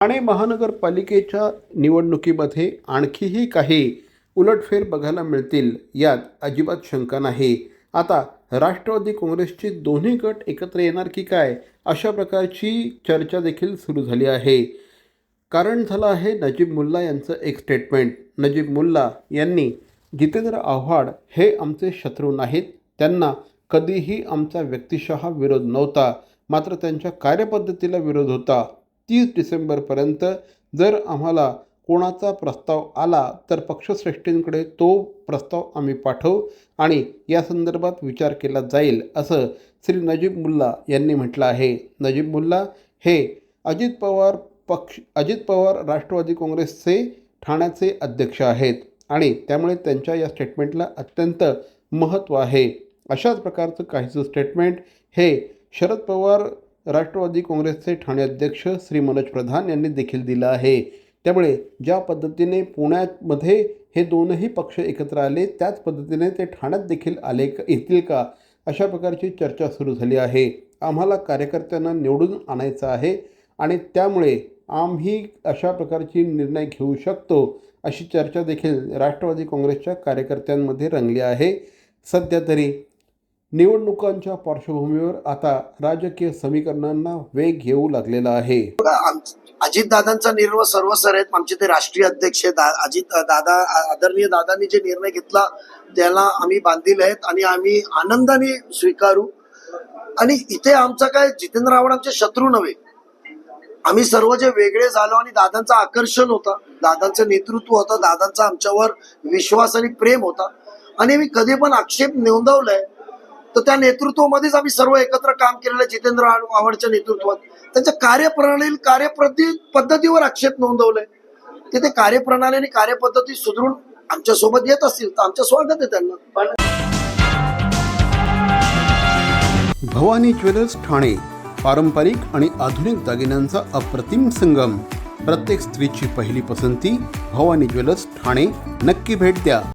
ठाणे महानगरपालिकेच्या निवडणुकीमध्ये आणखीही काही उलटफेर बघायला मिळतील यात अजिबात शंका नाही. आता राष्ट्रवादी काँग्रेसचे दोन्ही गट एकत्र येणार की काय अशा प्रकारची चर्चा देखील सुरू झाली आहे. कारण झालं आहे नजीब मुल्ला यांचं एक स्टेटमेंट नजीब मुल्ला यांनी जितेंद्र आव्हाड हे आमचे शत्रू नाहीत. त्यांना कधीही आमचा व्यक्तिशः विरोध नव्हता. मात्र त्यांच्या कार्यपद्धतीला विरोध होता. तीस डिसेंबरपर्यंत जर आम्हाला कोणाचा प्रस्ताव आला तर पक्षश्रेष्ठींकडे तो प्रस्ताव आम्ही पाठवू आणि या संदर्भात विचार केला जाईल असं श्री नजीब मुल्ला यांनी म्हटलं आहे. नजीब मुल्ला हे अजित पवार पक्ष अजित पवार राष्ट्रवादी काँग्रेसचे ठाण्याचे अध्यक्ष आहेत आणि त्यामुळे त्यांच्या या स्टेटमेंटला अत्यंत महत्त्व आहे. अशाच प्रकारचं काहीचं स्टेटमेंट हे शरद पवार राष्ट्रवादी काँग्रेसचे ठाणे अध्यक्ष श्री मनोज प्रधान यांनी देखील दिलं आहे. त्यामुळे ज्या पद्धतीने पुण्यामध्ये हे दोनही पक्ष एकत्र आले त्याच पद्धतीने ते ठाण्यात देखील आले का येतील का अशा प्रकारची चर्चा सुरू झाली आहे. आम्हाला कार्यकर्त्यांना निवडून आणायचं आहे आणि त्यामुळे आम्ही अशा प्रकारची निर्णय घेऊ शकतो अशी चर्चा देखील राष्ट्रवादी काँग्रेसच्या कार्यकर्त्यांमध्ये रंगली आहे. सध्या तरी निवडणुकांच्या पार्श्वभूमीवर आता राजकीय समीकरणांना वेग येऊ लागलेला आहे. अजित दादांचा निर्णय सर्वसर आहेत. आमचे ते राष्ट्रीय अध्यक्ष दा- अजित दादा आदरणीय दादांनी जे निर्णय घेतला त्याला आम्ही बांधील आहेत आणि आम्ही आनंदाने स्वीकारू. आणि इथे आमचा काय जितेंद्र आव्हाड आमचे शत्रू नव्हे. आम्ही सर्व जे वेगळे झालो आणि दादांचं आकर्षण होतं. दादांचं नेतृत्व होतं. दादांचा आमच्यावर विश्वास आणि प्रेम होता. आणि मी कधी पण आक्षेप नोंदवलाय तर त्या नेतृत्वामध्येच आम्ही सर्व एकत्र काम केलेलं जितेंद्र आव्हाडच्या नेतृत्वात. त्यांच्या कार्यप्रणाली कार्यप्रती पद्धतीवर आक्षेप नोंदवलाय. तिथे कार्यप्रणाली आणि कार्यपद्धती सुधारून आमच्यासोबत येत असतील तर आमचं स्वागत आहे त्यांना. भवानी ज्वेलर्स ठाणे पारंपरिक आणि आधुनिक दागिन्यांचा अप्रतिम संगम. प्रत्येक स्त्रीची पहिली पसंती भवानी ज्वेलर्स ठाणे. नक्की भेट द्या.